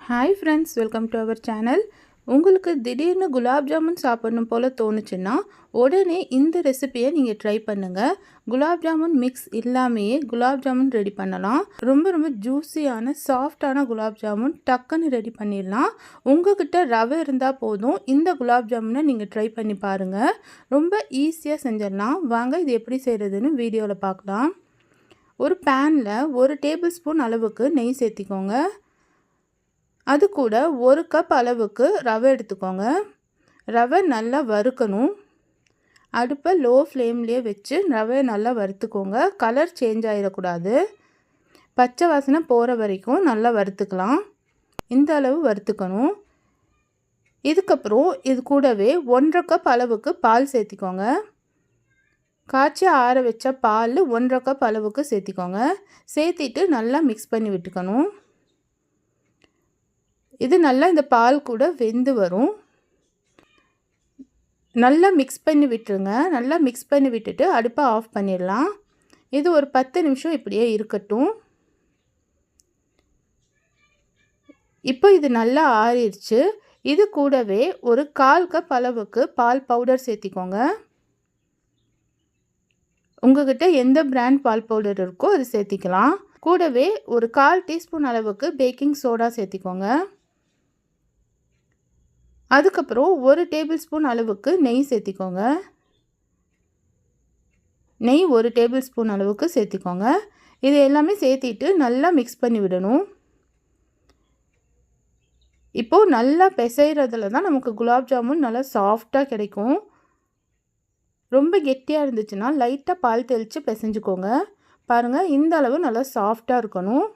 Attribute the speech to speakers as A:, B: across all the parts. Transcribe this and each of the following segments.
A: Hi friends welcome to our channel உங்களுக்கு திடீர்னு குலாப் ஜாமுன் சாப்பிடணும் போல் தோணுச்சுன்னா உடனே இந்த ரெசிபியை நீங்கள் ட்ரை பண்ணுங்கள் குலாப் ஜாமுன் மிக்ஸ் இல்லாமையே குலாப் ஜாமுன் ரெடி பண்ணலாம். ரொம்ப ரொம்ப ஜூஸியான சாஃப்டான குலாப் ஜாமுன் டக்குன்னு ரெடி பண்ணிடலாம். உங்ககிட்ட ரவை இருந்தால் போதும். இந்த குலாப் ஜாமுனை நீங்கள் ட்ரை பண்ணி பாருங்கள் ரொம்ப ஈஸியாக செஞ்சிடலாம். வாங்க இது எப்படி செய்கிறதுன்னு வீடியோவில் பார்க்கலாம். ஒரு பேனில் ஒரு டேபிள் ஸ்பூன் அளவுக்கு நெய் சேர்த்திக்கோங்க. அது கூட ஒரு கப் அளவுக்கு ரவை எடுத்துக்கோங்க. ரவை நல்லா வறுக்கணும். அடுப்பை லோ ஃப்ளேம்லேயே வச்சு ரவையை நல்லா வறுத்துக்கோங்க. கலர் சேஞ்ச் ஆகிடக்கூடாது பச்சை வாசனை போகிற வரைக்கும் நல்லா வறுத்துக்கலாம். இந்த அளவு வறுத்துக்கணும். இதுக்கப்புறம் இது கூடவே ஒன்றரை கப் அளவுக்கு பால் சேர்த்திக்கோங்க. காய்ச்சி ஆற வச்ச பால் ஒன்றரை கப் அளவுக்கு சேர்த்திக்கோங்க. சேர்த்திட்டு நல்லா மிக்ஸ் பண்ணி விட்டுக்கணும். இது நல்லா இந்த பால் கூட வெந்து வரும். நல்லா மிக்ஸ் பண்ணி விட்டுருங்க. நல்லா மிக்ஸ் பண்ணி விட்டுட்டு அடுப்பை ஆஃப் பண்ணிடலாம். இது ஒரு பத்து நிமிஷம் இப்படியே இருக்கட்டும். இப்போ இது நல்லா ஆறிடுச்சு. இது கூடவே ஒரு கால் கப் அளவுக்கு பால் பவுடர் சேர்த்திக்கோங்க. உங்ககிட்ட எந்த பிராண்ட் பால் பவுடர் இருக்கோ அது சேர்த்திக்கலாம். கூடவே ஒரு கால் டீஸ்பூன் அளவுக்கு பேக்கிங் சோடா சேர்த்திக்கோங்க. அதுக்கப்புறம் ஒரு டேபிள் ஸ்பூன் அளவுக்கு நெய் சேர்த்திக்கோங்க. நெய் ஒரு டேபிள் ஸ்பூன் அளவுக்கு சேர்த்திக்கோங்க. இது எல்லாமே சேர்த்திட்டு நல்லா மிக்ஸ் பண்ணி விடணும். இப்போது நல்லா பிசைகிறதுல தான் நமக்கு குலாப் ஜாமுன் நல்லா சாஃப்டாக கிடைக்கும். ரொம்ப கெட்டியாக இருந்துச்சுன்னா லைட்டாக பால் தெளித்து பிசைஞ்சுக்கோங்க. பாருங்கள் இந்த அளவு நல்லா சாஃப்டாக இருக்கணும்.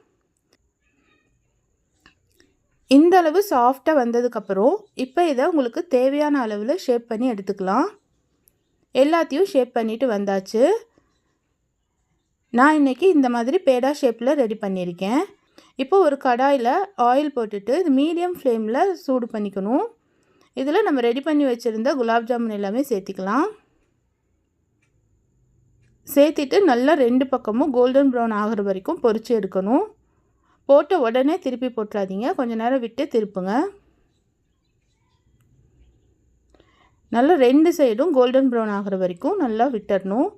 A: இந்த அளவு சாஃப்டாக வந்ததுக்கப்புறம் இப்போ இதை உங்களுக்கு தேவையான அளவில் ஷேப் பண்ணி எடுத்துக்கலாம். எல்லாத்தையும் ஷேப் பண்ணிவிட்டு வந்தாச்சு. நான் இன்றைக்கி இந்த மாதிரி பேடா ஷேப்பில் ரெடி பண்ணியிருக்கேன். இப்போ ஒரு கடாயில் ஆயில் போட்டுட்டு இது மீடியம் ஃப்ளேமில் சூடு பண்ணிக்கணும். இதில் நம்ம ரெடி பண்ணி வச்சுருந்த குலாப் ஜாமுன் எல்லாமே சேர்த்திக்கலாம். சேர்த்திட்டு நல்லா ரெண்டு பக்கமும் கோல்டன் ப்ரௌன் ஆகிற வரைக்கும் பொறிச்சு எடுக்கணும். போட்ட உடனே திருப்பி போட்டுறாதீங்க. கொஞ்சம் நேரம் விட்டு திருப்புங்க. நல்லா ரெண்டு சைடும் கோல்டன் ப்ரௌன் ஆகிற வரைக்கும் நல்லா விட்டுடணும்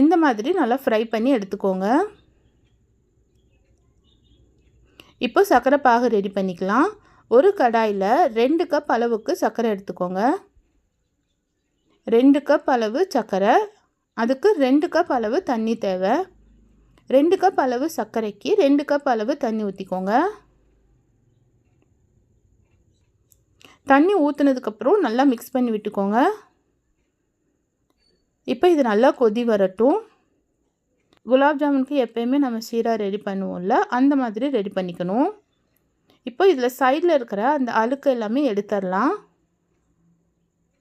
A: இந்த மாதிரி நல்லா ஃப்ரை பண்ணி எடுத்துக்கோங்க. இப்போ சர்க்கரை பாகு ரெடி பண்ணிக்கலாம். ஒரு கடாயில் ரெண்டு கப் அளவுக்கு சர்க்கரை எடுத்துக்கோங்க. ரெண்டு கப் அளவு சர்க்கரை. அதுக்கு ரெண்டு கப் அளவு தண்ணி தேவை. ரெண்டு கப் அளவு சர்க்கரைக்கு ரெண்டு கப் அளவு தண்ணி ஊற்றிக்கோங்க தண்ணி ஊற்றுனதுக்கப்புறம் நல்லா மிக்ஸ் பண்ணி விட்டுக்கோங்க. இப்போ இது நல்லா கொதி வரட்டும். குலாப் ஜாமுனுக்கு எப்போயுமே நம்ம சீராக ரெடி பண்ணுவோம்ல அந்த மாதிரி ரெடி பண்ணிக்கணும். இப்போ இதில் சைடில் இருக்கிற அந்த அழுக்கு எல்லாமே எடுத்துடலாம்.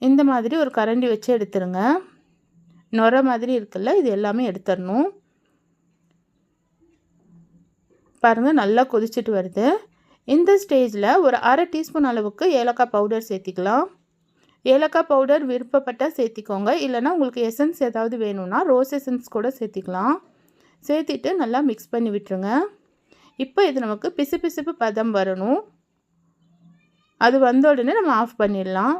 A: இந்த மாதிரி ஒரு கரண்டி வச்சு எடுத்துருங்க. நுர மாதிரி இருக்குல்ல இது எல்லாமே எடுத்துடணும். பாருங்கள் நல்லா கொதிச்சுட்டு வருது. இந்த ஸ்டேஜில் ஒரு அரை டீஸ்பூன் அளவுக்கு ஏலக்காய் பவுடர் சேர்த்திக்கலாம். ஏலக்காய் பவுடர் விருப்பப்பட்டால் சேர்த்திக்கோங்க. இல்லைனா உங்களுக்கு எசன்ஸ் ஏதாவது வேணும்னா ரோஸ் எசன்ஸ் கூட சேர்த்திக்கலாம். சேர்த்திட்டு நல்லா மிக்ஸ் பண்ணி விட்டுருங்க. இப்போ இது நமக்கு பிசு பிசுப்பு பதம் வரணும். அது வந்த உடனே நம்ம ஆஃப் பண்ணிடலாம்.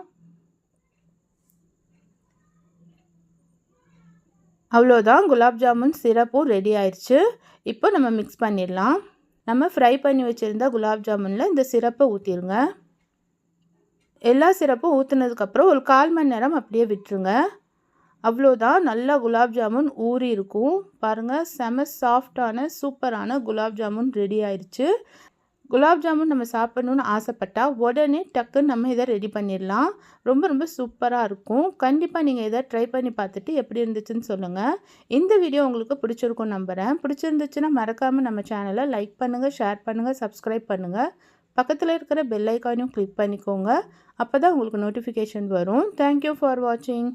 A: அவ்வளோதான். குலாப் ஜாமுன் சிரப்பும் ரெடி ஆயிடுச்சு இப்போ நம்ம மிக்ஸ் பண்ணிடலாம். நம்ம ஃப்ரை பண்ணி வச்சுருந்த குலாப் ஜாமுனில் இந்த சிரப்பை ஊற்றிடுங்க எல்லா சிரப்பும் ஊற்றுனதுக்கப்புறம் ஒரு கால் மணி நேரம் அப்படியே விட்டுருங்க. அவ்வளோதான். நல்லா குலாப் ஜாமுன் ஊறி இருக்கும். பாருங்கள் செம சாஃப்டான சூப்பரான குலாப் ஜாமுன் ரெடி ஆயிடுச்சு குலாப் ஜாமுன் நம்ம சாப்பிட்ணுன்னு ஆசைப்பட்டால் உடனே டக்குன்னு நம்ம இதை ரெடி பண்ணிடலாம். ரொம்ப ரொம்ப சூப்பராக இருக்கும். கண்டிப்பாக நீங்கள் இதை ட்ரை பண்ணி பார்த்துட்டு எப்படி இருந்துச்சுன்னு சொல்லுங்கள் இந்த வீடியோ உங்களுக்கு பிடிச்சிருக்கும் நம்புகிறேன் பிடிச்சிருந்துச்சுன்னா மறக்காமல் நம்ம சேனலை லைக் பண்ணுங்கள் ஷேர் பண்ணுங்கள் சப்ஸ்கிரைப் பண்ணுங்கள் பக்கத்தில் இருக்கிற பெல் ஐக்கானையும் கிளிக் பண்ணிக்கோங்க. அப்போ தான் உங்களுக்கு நோட்டிஃபிகேஷன் வரும். தேங்க்யூ ஃபார் வாட்சிங்